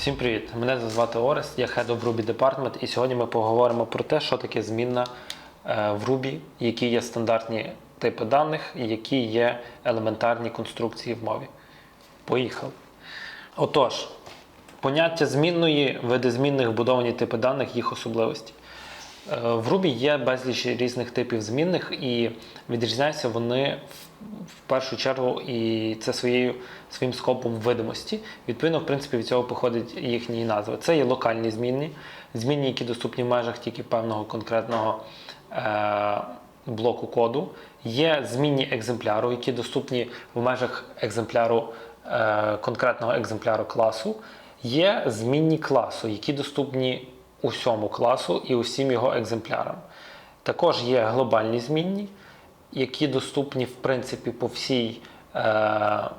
Всім привіт! Мене звати Орест, я Head of Ruby Department, і сьогодні ми поговоримо про те, що таке змінна е, в Ruby, які є стандартні типи даних і які є елементарні конструкції в мові. Поїхали. Отож, поняття змінної, види змінних, вбудовані типи даних, їх особливості. Е, В Ruby є безліч різних типів змінних, і відрізняються вони в- в першу чергу і це своєю своїм скопом видимості. Відповідно, в принципі, від цього походить їхні назви. Це є локальні змінні, змінні, які доступні в межах тільки певного конкретного е, блоку коду. Є змінні екземпляру, які доступні в межах екземпляру е, конкретного екземпляру класу. Є змінні класу, які доступні усьому класу і усім його екземплярам. Також є глобальні змінні, які доступні в принципі по всій е,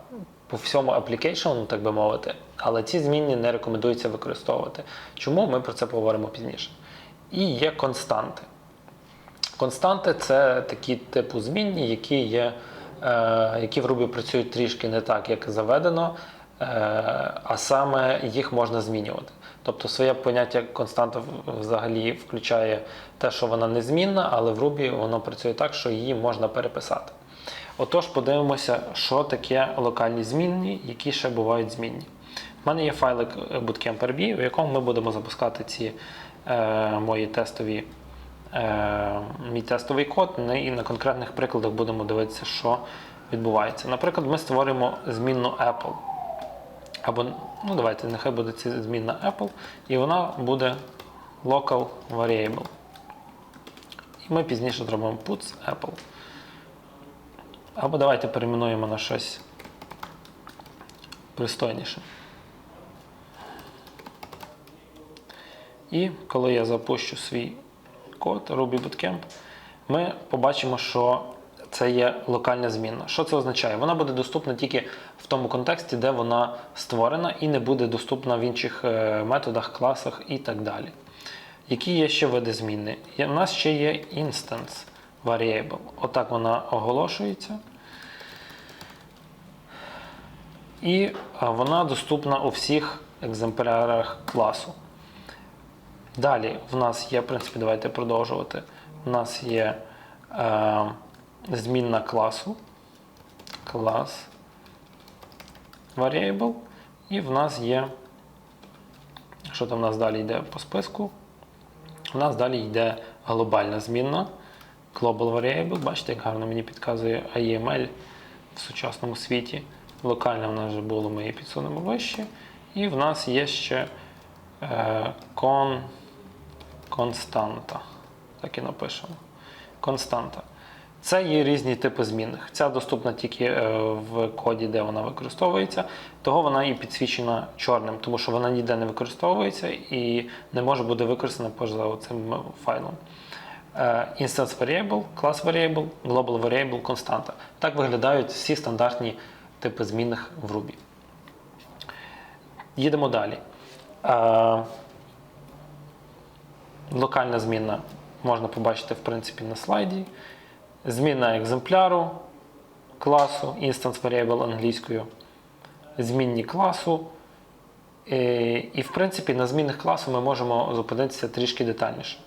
по всьому application, так би мовити, але ці змінні не рекомендується використовувати. Чому ми про це поговоримо пізніше? І є константи. Константи це такі типу змінні, які є, е, які в Ruby працюють трішки не так, як заведено, е, а саме їх можна змінювати. Тобто своє поняття константа взагалі включає те, що вона незмінна, але в Ruby воно працює так, що її можна переписати. Отож, подивимося, що таке локальні змінні, які ще бувають змінні. У мене є файлик bootcamp.rb, в якому ми будемо запускати ці е, мої тестові е, мій тестовий код ну, і на конкретних прикладах будемо дивитися, що відбувається. Наприклад, ми створюємо змінну Apple. Або, ну давайте, нехай буде ця змінна Apple, і вона буде local variable. І ми пізніше зробимо puts Apple. Або давайте перейменуємо на щось пристойніше. І коли я запущу свій код Ruby Bootcamp, ми побачимо, що це є локальна змінна. Що це означає? Вона буде доступна тільки в тому контексті, де вона створена, і не буде доступна в інших е, методах, класах і так далі. Які є ще види зміни? У нас ще є instance variable. Отак вона оголошується. І е, вона доступна у всіх екземплярах класу. Далі в нас є, в принципі, давайте продовжувати. У нас є е, змінна класу, клас variable, і в нас є, що там в нас далі йде по списку? У нас далі йде глобальна змінна, global variable. Бачите, як гарно мені підказує AML в сучасному світі. Локальна в нас вже було, ми її підсунемо вище. І в нас є ще е, con, константа. Так і напишемо. Константа. Це є різні типи змінних. Ця доступна тільки е, в коді, де вона використовується, того вона і підсвічена чорним, тому що вона ніде не використовується і не може бути використана поза цим файлом. Е, Instance variable, class variable, global variable, константа. Так виглядають всі стандартні типи змінних в Ruby. Їдемо далі. Е, Локальна змінна можна побачити в принципі на слайді. Зміна екземпляру класу, instance variable англійською, змінні класу. Е, І, в принципі, на змінних класу ми можемо зупинитися трішки детальніше.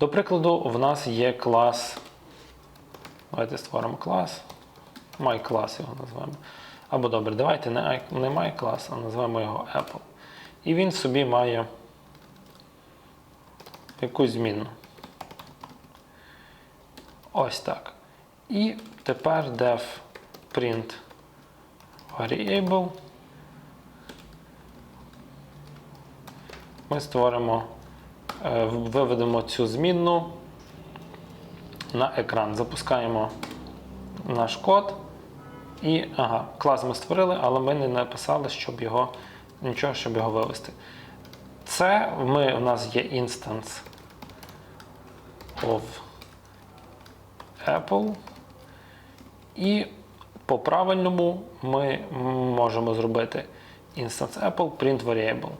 До прикладу, в нас є клас. Давайте створимо клас. MyClass його назвемо. Або добре, давайте не, MyClass, а назвемо його Apple. І він собі має якусь зміну. Ось так. І тепер def print variable. Ми створимо, е, виведемо цю змінну на екран. Запускаємо наш код. І ага, клас ми створили, але ми не написали, щоб його нічого, щоб його вивести. Це ми, у нас є instance of Apple. І по правильному ми можемо зробити instance Apple print variable.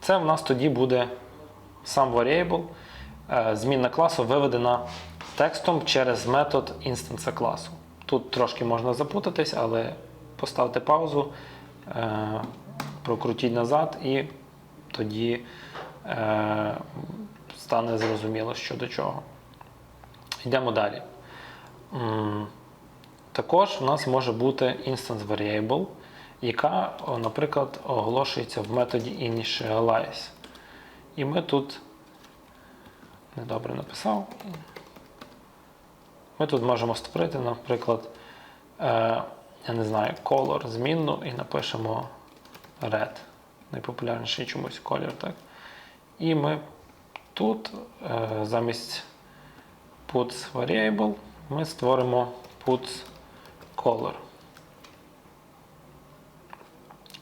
Це в нас тоді буде сам variable, е, змінна класу виведена текстом через метод інстанса класу. Тут трошки можна запутатись, але поставте паузу, е, прокрутіть назад і тоді е, стане зрозуміло, що до чого. Йдемо далі. Також в нас може бути instance variable, яка, наприклад, оголошується в методі initialize. І ми тут недобре написав. Ми тут можемо створити, наприклад, е, я не знаю, color змінну і напишемо red. Найпопулярніший чомусь колір, так? І ми тут е, замість puts variable ми створимо puts color.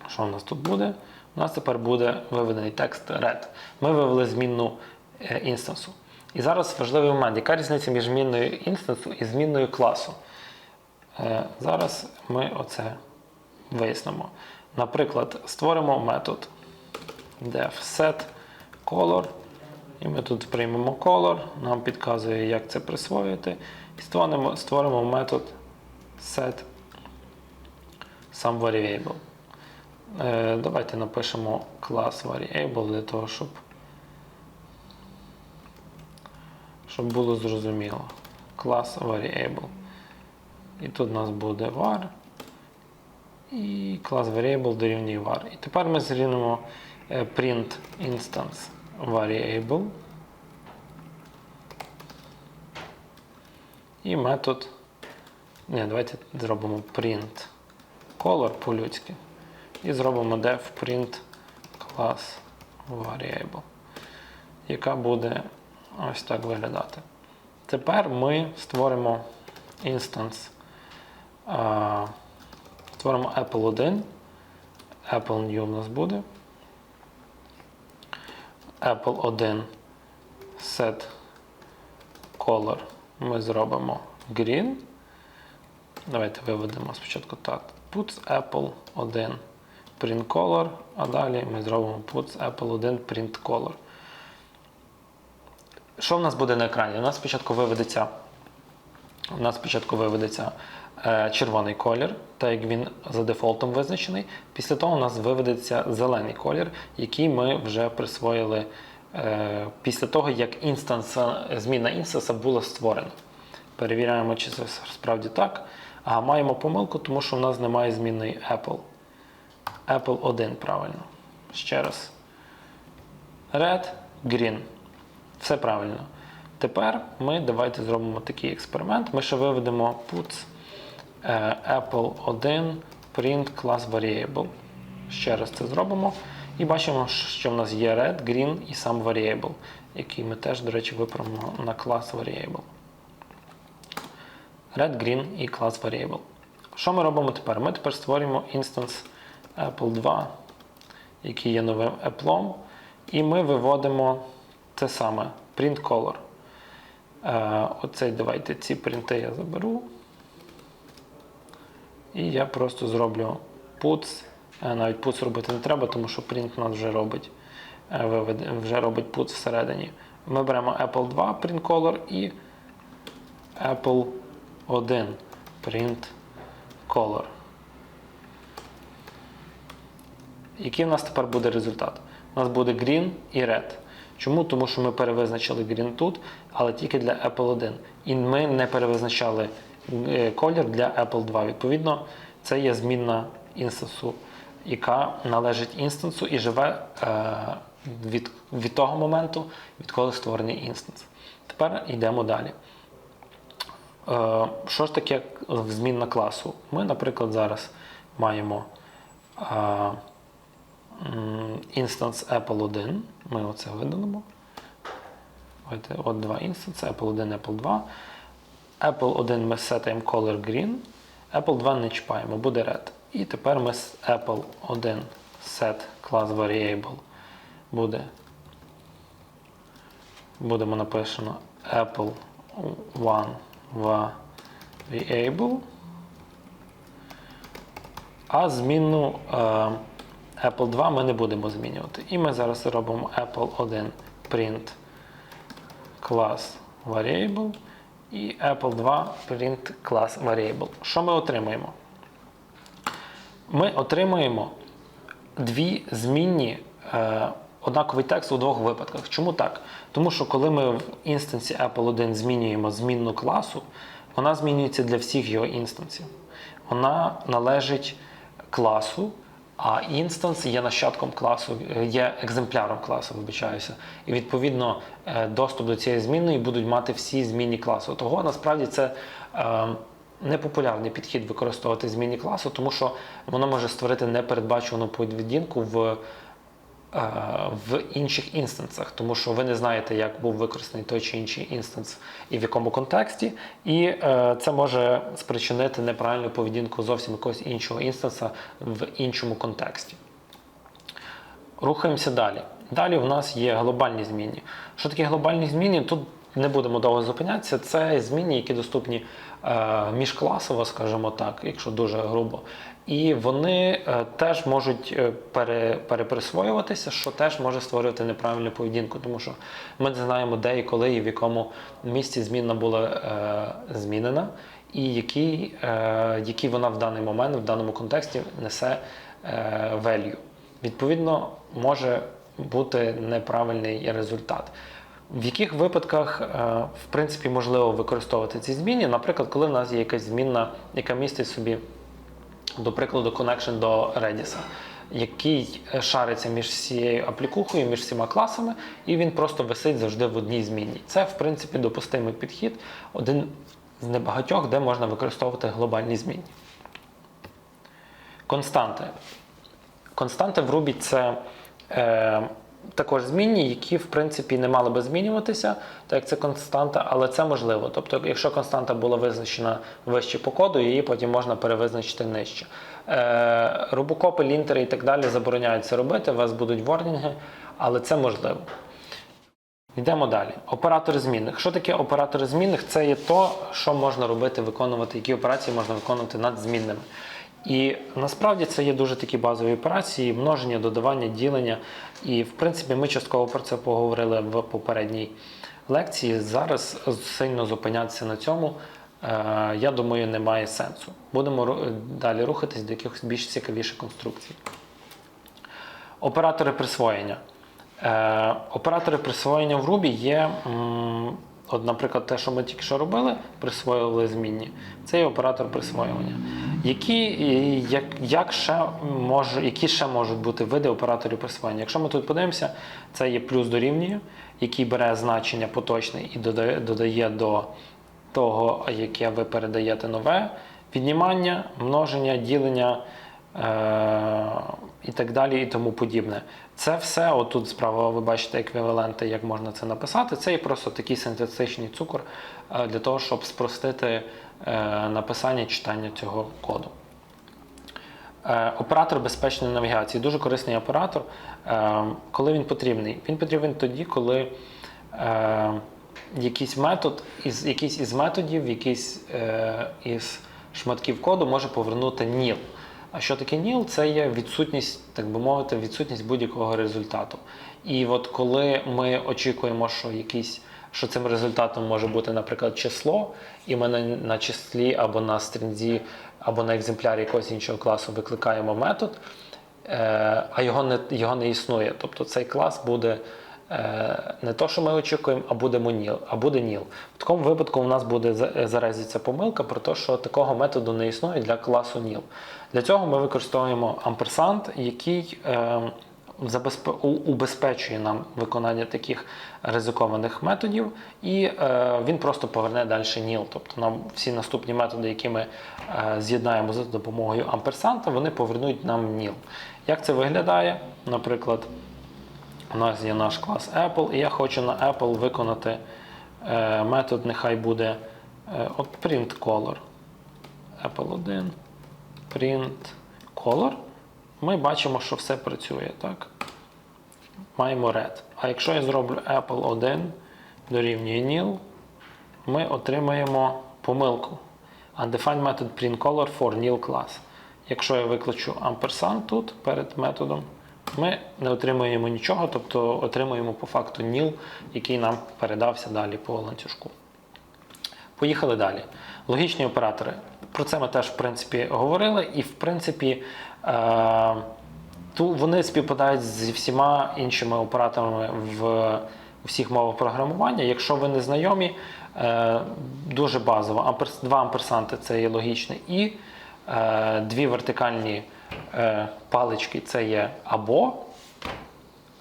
Що у нас тут буде? У нас тепер буде виведений текст red. Ми вивели змінну е, інстансу. І зараз важливий момент. Яка різниця між змінною інстансу і змінною класу? Е, Зараз ми оце вияснимо. Наприклад, створимо метод def set color. І ми тут приймемо color, нам підказує, як це присвоїти. І створимо, створимо метод set some variable. Е, давайте напишемо клас variable для того, щоб, щоб було зрозуміло. Клас variable. І тут у нас буде var. І клас variable дорівнює var. І тепер ми зрівнемо е, print instance variable. І метод. Ні, давайте зробимо print color по-людськи. І зробимо def print class variable, яка буде ось так виглядати. Тепер ми створимо інстанс. Створимо Apple 1. Apple New у нас буде. Apple 1 set color ми зробимо green. Давайте виведемо спочатку так. Puts Apple 1 print color, а далі ми зробимо puts Apple 1 print color. Що в нас буде на екрані? У нас спочатку виведеться, у нас спочатку виведеться червоний колір, так як він за дефолтом визначений. Після того у нас виведеться зелений колір, який ми вже присвоїли е, після того, як інстанса, зміна інстанса була створена. Перевіряємо, чи це справді так. А маємо помилку, тому що в нас немає змінної Apple. Apple 1 правильно. Ще раз. Red, green. Все правильно. Тепер ми давайте зробимо такий експеримент. Ми ще виведемо puts е, Apple 1 print class variable. Ще раз це зробимо. І бачимо, що в нас є red, green і сам variable, який ми теж, до речі, виправимо на class variable. Red, green і class variable. Що ми робимо тепер? Ми тепер створюємо інстанс Apple 2, який є новим Apple, і ми виводимо це саме print color. Е, оцей давайте ці принти я заберу. І я просто зроблю puts. Е, Навіть puts робити не треба, тому що print у нас вже робить, е, вже робить puts всередині. Ми беремо Apple 2 print color і Apple 1 print color. Який в нас тепер буде результат? У нас буде green і red. Чому? Тому що ми перевизначили green тут, але тільки для Apple 1. І ми не перевизначали колір для Apple 2. Відповідно, це є змінна інстансу, яка належить інстансу і живе е, від, від того моменту, відколи створений інстанс. Тепер йдемо далі. Е, Що ж таке змінна класу? Ми, наприклад, зараз маємо е, інстанс Apple 1. Ми оце видалимо. От два інстанси, Apple 1, Apple 2. Apple 1 ми сетаємо color green, Apple 2 не чіпаємо, буде red. І тепер ми з Apple 1 set class variable буде. Будемо напишемо Apple 1 variable. А змінну е, Apple 2 ми не будемо змінювати. І ми зараз робимо Apple 1 print class variable і Apple 2 print class variable. Що ми отримаємо? ми отримуємо дві змінні е, однаковий текст у двох випадках. Чому так? Тому що коли ми в інстансі Apple 1 змінюємо змінну класу, вона змінюється для всіх його інстансів. Вона належить класу, а інстанс є нащадком класу, е, є екземпляром класу, вибачаюся. І відповідно е, доступ до цієї змінної будуть мати всі змінні класу. Того насправді це. е, непопулярний підхід використовувати змінні класу, тому що воно може створити непередбачувану поведінку в, в інших інстансах, тому що ви не знаєте, як був використаний той чи інший інстанс і в якому контексті, і е, це може спричинити неправильну поведінку зовсім якогось іншого інстанса в іншому контексті. Рухаємося далі. Далі у нас є глобальні зміни. Що таке глобальні зміни? Тут не будемо довго зупинятися. Це зміни, які доступні е, міжкласово, скажімо так, якщо дуже грубо. І вони е, теж можуть е, пере, переприсвоюватися, що теж може створювати неправильну поведінку, тому що ми не знаємо, де і коли і в якому місці змінна була е, змінена, і е, який вона в даний момент, в даному контексті несе value. Відповідно, може бути неправильний результат. В яких випадках, в принципі, можливо використовувати ці зміни? Наприклад, коли в нас є якась змінна, яка містить собі, до прикладу, connection до Redis, який е, шариться між всією аплікухою, між всіма класами, і він просто висить завжди в одній зміні. Це, в принципі, допустимий підхід, один з небагатьох, де можна використовувати глобальні зміни. Константи. Константи в Ruby це е, також змінні, які в принципі не мали би змінюватися, так як це константа, але це можливо. Тобто, якщо константа була визначена вище по коду, її потім можна перевизначити нижче. Е, рубокопи, лінтери і так далі забороняють це робити, у вас будуть ворнінги, але це можливо. Йдемо далі. Оператори змінних. Що таке оператори змінних? Це є то, що можна робити, виконувати, які операції можна виконувати над змінними. І насправді це є дуже такі базові операції: множення, додавання, ділення. І в принципі ми частково про це поговорили в попередній лекції. Зараз сильно зупинятися на цьому, е, я думаю, немає сенсу. Будемо далі рухатись до якихось більш цікавіших конструкцій. Оператори присвоєння. Е, оператори присвоєння в Ruby є, от, наприклад, те, що ми тільки що робили, присвоювали змінні. Це є оператор присвоювання. Які, як, як ще може, які ще можуть бути види операторів присвоєння? Якщо ми тут подивимося, це є плюс дорівнює, який бере значення поточне і додає, додає до того, яке ви передаєте нове, віднімання, множення, ділення е- і так далі, і тому подібне. Це все, отут справа ви бачите еквіваленти, як можна це написати. Це є просто такий синтетичний цукор е, для того, щоб спростити е, написання і читання цього коду. Е, Оператор безпечної навігації дуже корисний оператор. Е, Коли він потрібний? Він потрібен тоді, коли е, якийсь метод із якийсь із методів, якийсь е, із шматків коду може повернути nil. А що таке nil? Це є відсутність, так би мовити, відсутність будь-якого результату. І от коли ми очікуємо, що якийсь що цим результатом може бути, наприклад, число, і ми на, на числі або на стрінзі, або на екземплярі якогось іншого класу викликаємо метод, е, а його не, його не існує. Тобто цей клас буде е, не то, що ми очікуємо, а буде ніл, а буде ніл. В такому випадку у нас буде за- заразиться помилка про те, що такого методу не існує для класу ніл. Для цього ми використовуємо амперсант, який е, забезпе- убезпечує нам виконання таких ризикованих методів, і е, він просто поверне далі ніл. Тобто нам всі наступні методи, які ми е, з'єднаємо за допомогою амперсанта, вони повернуть нам ніл. Як це виглядає? Наприклад, у нас є наш клас Apple, і я хочу на Apple виконати е, метод, нехай буде е, от print color. Apple 1, print color. Ми бачимо, що все працює. так? Маємо red. А якщо я зроблю Apple 1 дорівнює nil, ми отримаємо помилку. Undefined method print color for nil class. Якщо я викличу ampersand тут перед методом, ми не отримуємо нічого, тобто отримуємо по факту nil, який нам передався далі по ланцюжку. Поїхали далі. Логічні оператори. Про це ми теж в принципі говорили, і в принципі е, ту вони співпадають зі всіма іншими операторами в всіх мовах програмування. Якщо ви не знайомі, е, дуже базово. Амперс, два амперсанти це є логічне і е, дві вертикальні е, палички це є або.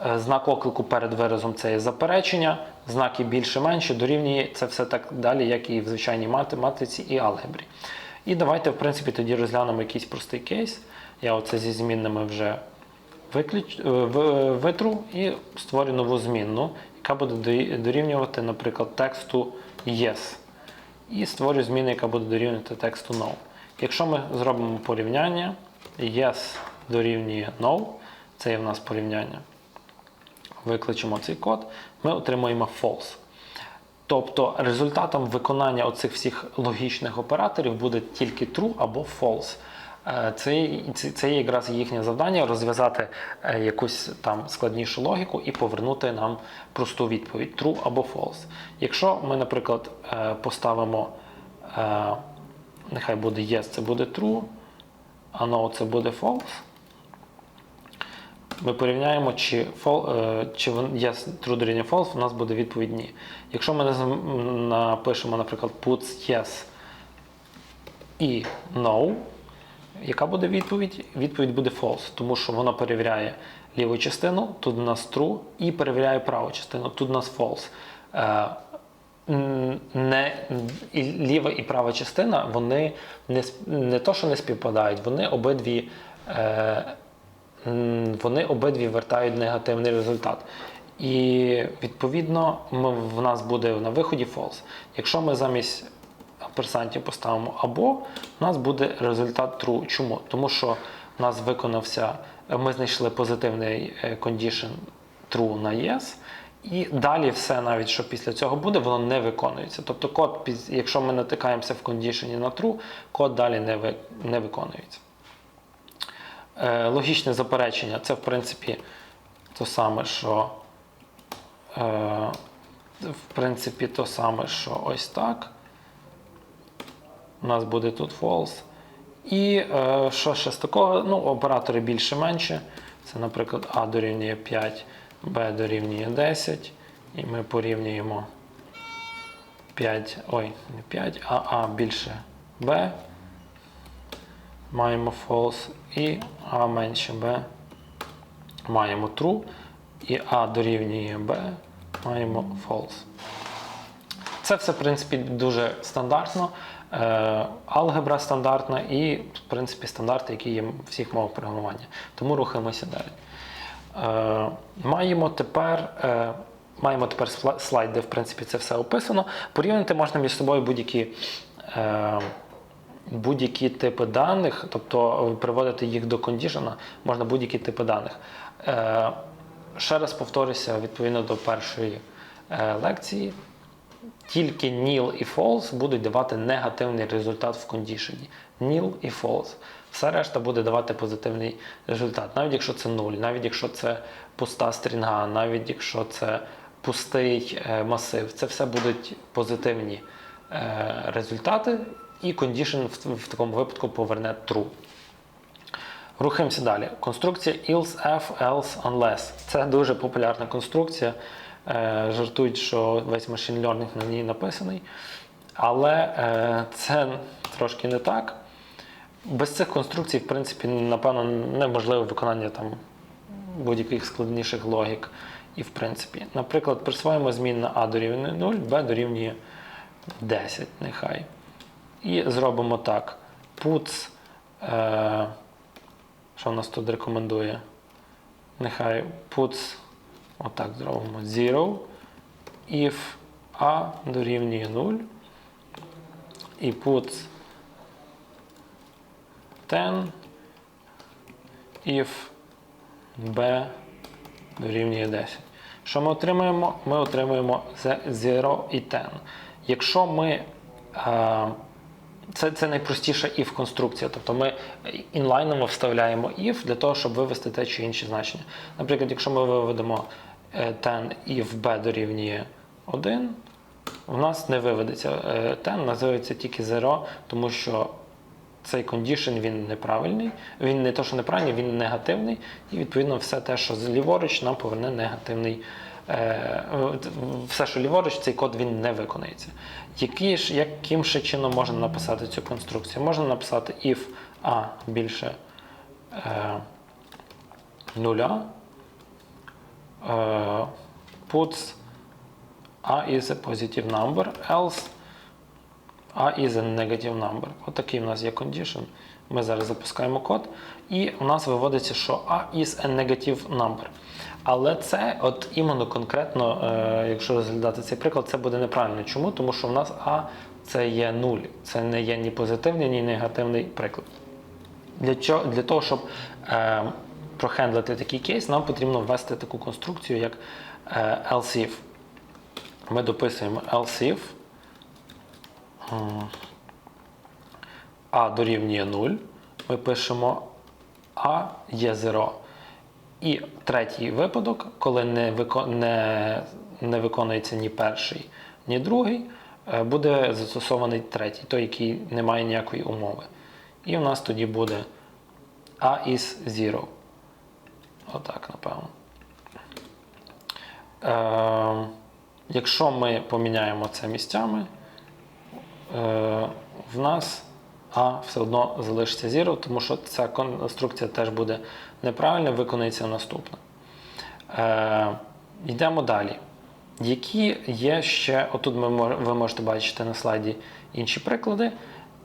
Е, Знак оклику перед виразом це є заперечення, знаки більше-менше дорівнює це все так далі, як і в звичайній математиці і алгебрі. І давайте, в принципі, тоді розглянемо якийсь простий кейс. Я оце зі змінними вже виключ... е, витру і створю нову змінну, яка буде дорівнювати, наприклад, тексту yes. І створю зміну, яка буде дорівнювати тексту no. Якщо ми зробимо порівняння, yes дорівнює no, це є в нас порівняння викличемо цей код, ми отримуємо false. Тобто результатом виконання оцих всіх логічних операторів буде тільки true або false. Е, Це, це, це якраз їхнє завдання розв'язати е, якусь там складнішу логіку і повернути нам просту відповідь true або false. Якщо ми, наприклад, е, поставимо, нехай буде yes, це буде true, а no це буде false. Ми порівняємо, чи, е, чи є true дорівнює false, у нас буде відповідь ні. Якщо ми напишемо, наприклад, puts yes і no, яка буде відповідь? Відповідь буде false, тому що воно перевіряє ліву частину, тут у нас true, і перевіряє праву частину, тут у нас false. Е, не, і ліва і права частина, вони не, не то, що не співпадають, вони обидві. Е, вони обидві вертають негативний результат. І відповідно ми, в нас буде на виході false. Якщо ми замість персантів поставимо або, у нас буде результат true. Чому? Тому що у нас виконався, ми знайшли позитивний е, condition true на yes. І далі все, навіть що після цього буде, воно не виконується. Тобто, код, якщо ми натикаємося в кондішені на true, код далі не, ви, не виконується. Е, логічне заперечення це, в принципі, то саме, що е, в принципі, то саме, що ось так. У нас буде тут false. І е, що ще з такого? Ну, оператори більше-менше. Це, наприклад, А дорівнює 5, Б дорівнює 10. І ми порівнюємо 5, ой, не 5, а А більше Б. Маємо false. І А менше Б. Маємо true. І А дорівнює Б. Маємо false. Це все, в принципі, дуже стандартно. Е, алгебра стандартна і, в принципі, стандарти, які є в всіх мовах програмування. Тому рухаємося далі. Е, маємо тепер. Е, Маємо тепер слайд, де в принципі це все описано. Порівняти можна між собою будь-які будь-які типи даних, тобто приводити їх до кондішена, можна будь-які типи даних. Е, ще раз повторюся відповідно до першої е, лекції. Тільки nil і false будуть давати негативний результат в кондішені. Nil і false. Все решта буде давати позитивний результат. Навіть якщо це 0, навіть якщо це пуста стрінга, навіть якщо це пустий е, масив, це все будуть позитивні е, результати, і кондішн в, такому випадку поверне true. Рухаємося далі. Конструкція else, if, else, unless. Це дуже популярна конструкція. Е, жартують, що весь machine learning на ній написаний. Але е, це трошки не так. Без цих конструкцій, в принципі, напевно, неможливе виконання там будь-яких складніших логік. І в принципі, наприклад, присвоїмо змінна А дорівнює 0, Б дорівнює 10, нехай. І зробимо так. Puts, е, що в нас тут рекомендує? Нехай puts, отак зробимо 0, if A дорівнює 0, і puts 10, if b дорівнює 10. Що ми отримуємо? Ми отримуємо 0 і 10. Якщо ми. е, Це, це найпростіша if конструкція. Тобто ми інлайново вставляємо if для того, щоб вивести те чи інші значення. Наприклад, якщо ми виведемо е, 10 if b дорівнює 1, У нас не виведеться е, ten, називається тільки zero, тому що цей condition він неправильний. Він не то, що неправильний, він негативний, і відповідно все те, що ліворуч, нам поверне негативний. Е, Все, що ліворуч, цей код він не виконається. Які ж, яким ще чином можна написати цю конструкцію? Можна написати if a більше е, нуля, е, puts a is a positive number, else a is a negative number. Отакий у нас є condition. Ми зараз запускаємо код, і у нас виводиться, що a is a negative number. Але це, от іменно конкретно, е, якщо розглядати цей приклад, це буде неправильно. Чому? Тому що в нас a це є 0. Це не є ні позитивний, ні негативний приклад. Для, чого, для того, щоб е, прохендлити такий кейс, нам потрібно ввести таку конструкцію, як е, if. Ми дописуємо м, a дорівнює 0. Ми пишемо a є 0. І третій випадок, коли не, вико- не, не виконується ні перший, ні другий, е, буде застосований третій, той, який не має ніякої умови. І у нас тоді буде A is 0. Отак, напевно. Е, якщо ми поміняємо це місцями, е, в нас А все одно залишиться 0, тому що ця конструкція теж буде неправильна, виконується наступна. Е, йдемо далі. Які є ще, отут ми, ви можете бачити на слайді інші приклади.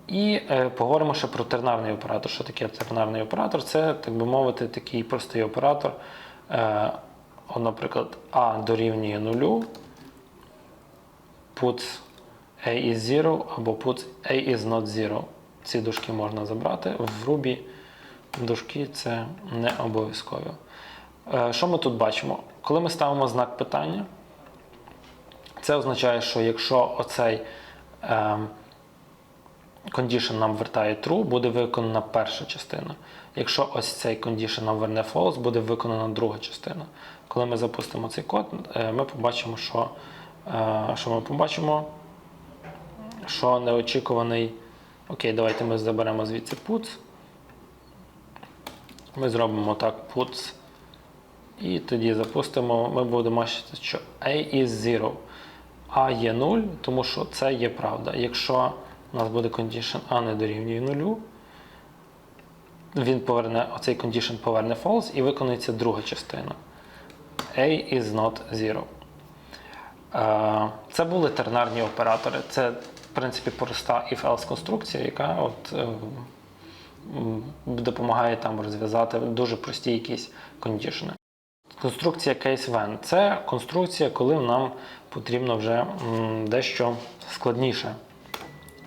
І е, поговоримо ще про тернарний оператор. Що таке тернарний оператор? Це, так би мовити, такий простий оператор. Е, от, наприклад, А дорівнює нулю, puts A is 0 або puts A is not 0. Ці дужки можна забрати. В Ruby дужки це не обов'язково. Е, Що ми тут бачимо? Коли ми ставимо знак питання, це означає, що якщо оцей ем, condition нам вертає true, буде виконана перша частина. Якщо ось цей condition нам верне false, буде виконана друга частина. Коли ми запустимо цей код, е, ми побачимо, що, е, що ми побачимо, що неочікуваний. Окей, давайте ми заберемо звідси puts. Ми зробимо так puts. І тоді запустимо, ми будемо бачити, що A is 0. А є 0, тому що це є правда. Якщо у нас буде condition A не дорівнює 0, він поверне, оцей condition поверне false і виконується друга частина. A is not 0. Е, Це були тернарні оператори. Це, в принципі, проста if-else конструкція, яка от, е, допомагає там розв'язати дуже прості якісь кондішни. Конструкція case when – це конструкція, коли нам потрібно вже дещо складніше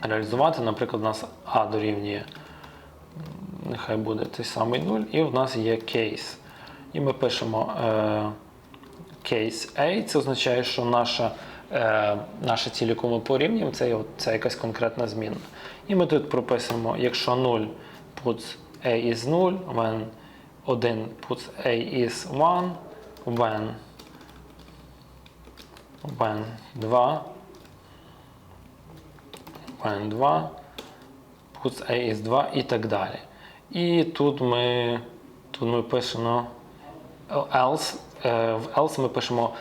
реалізувати. Наприклад, у нас А дорівнює, нехай буде той самий 0, і в нас є case. І ми пишемо е, case A, це означає, що наша, е, наша ціль, яку ми порівнюємо, це, це якась конкретна змінна. І ми тут прописуємо, якщо 0 puts A is 0, when 1 puts A is 1, when, when 2, when 2, puts A is 2 і так далі. І тут ми, тут ми пишемо else. Е, В else ми пишемо,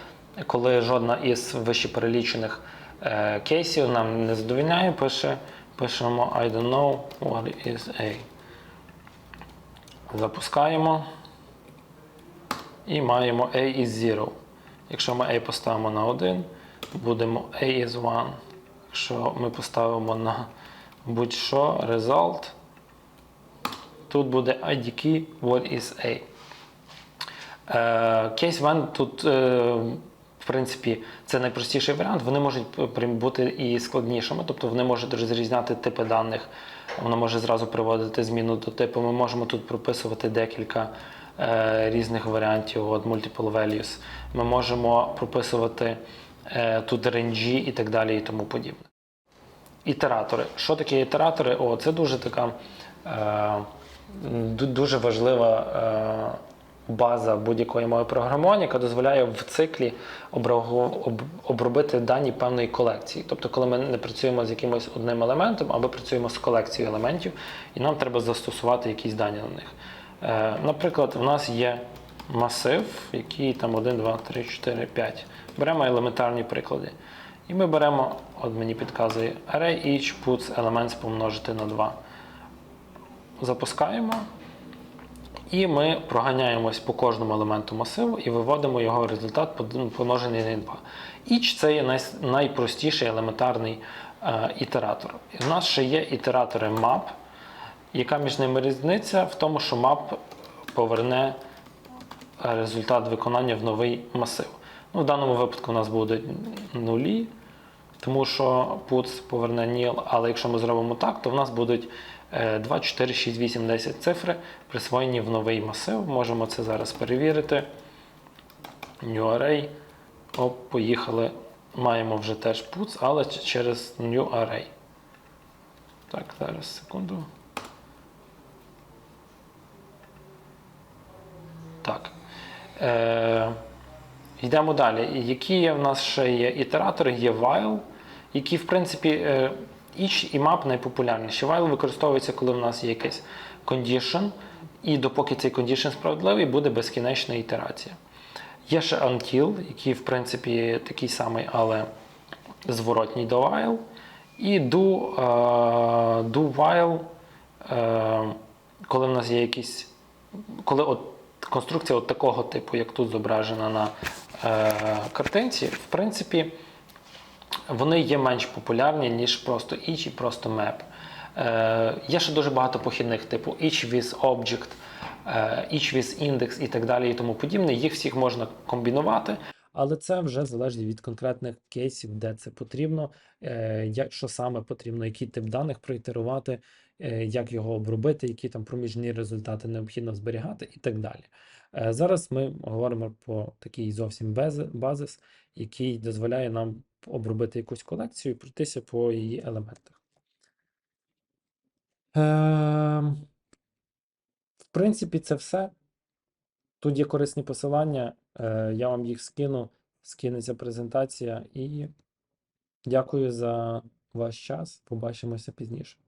коли жодна із вищеперелічених е, кейсів нам не задовільняє, пише, пишемо I don't know what is A. Запускаємо і маємо A is 0. Якщо ми A поставимо на 1, будемо A is 1. Якщо ми поставимо на будь-що result, тут буде ID key what is A. Е, Case when тут, е, в принципі, це найпростіший варіант. Вони можуть бути і складнішими, тобто вони можуть розрізняти типи даних. Воно може зразу приводити зміну до типу. Ми можемо тут прописувати декілька е, різних варіантів, от multiple values. Ми можемо прописувати е, тут ренджі і так далі, і тому подібне. Ітератори. Що таке ітератори? О, це дуже така е, дуже важлива е, база будь-якої мови програмування, яка дозволяє в циклі обробити дані певної колекції. Тобто, коли ми не працюємо з якимось одним елементом, або працюємо з колекцією елементів, і нам треба застосувати якісь дані на них. Е, Наприклад, в нас є масив, який там 1, 2, 3, 4, 5. Беремо елементарні приклади. І ми беремо, от мені підказує array each puts elements помножити на 2. Запускаємо. І ми проганяємось по кожному елементу масиву і виводимо його результат под- помножений на 2. Each це є найпростіший елементарний е, ітератор. В нас ще є ітератори map, яка між ними різниця в тому, що map поверне е, результат виконання в новий масив. Ну, в даному випадку у нас будуть нулі, тому що puts поверне nil, але якщо ми зробимо так, то в нас будуть 2, 4, 6, 8, 10 цифри присвоєні в новий масив. Можемо це зараз перевірити. New array. Оп, поїхали. Маємо вже теж puts, але через new array. Так, зараз секунду. Так. Е, йдемо далі. Які є в нас ще є ітератори? Є while, які, в принципі, е, each і map найпопулярніші. While використовується, коли в нас є якийсь condition, і допоки цей condition справедливий, буде безкінечна ітерація. Є ще until, який, в принципі, такий самий, але зворотній до while. І do, е, do while, е, коли в нас є якісь коли от конструкція от такого типу, як тут зображена на е, картинці, в принципі, вони є менш популярні, ніж просто each і просто map. Е, є ще дуже багато похідних, типу each with object, е, each with index і так далі, і тому подібне. Їх всіх можна комбінувати. Але це вже залежить від конкретних кейсів, де це потрібно, е, як, що саме потрібно, який тип даних проітерувати, е, як його обробити, які там проміжні результати необхідно зберігати і так далі. Е, Зараз ми говоримо про такий зовсім базис, який дозволяє нам обробити якусь колекцію і пройтися по її елементах. Е, В принципі, це все. Тут є корисні посилання, е, я вам їх скину, скинеться презентація і дякую за ваш час. Побачимося пізніше.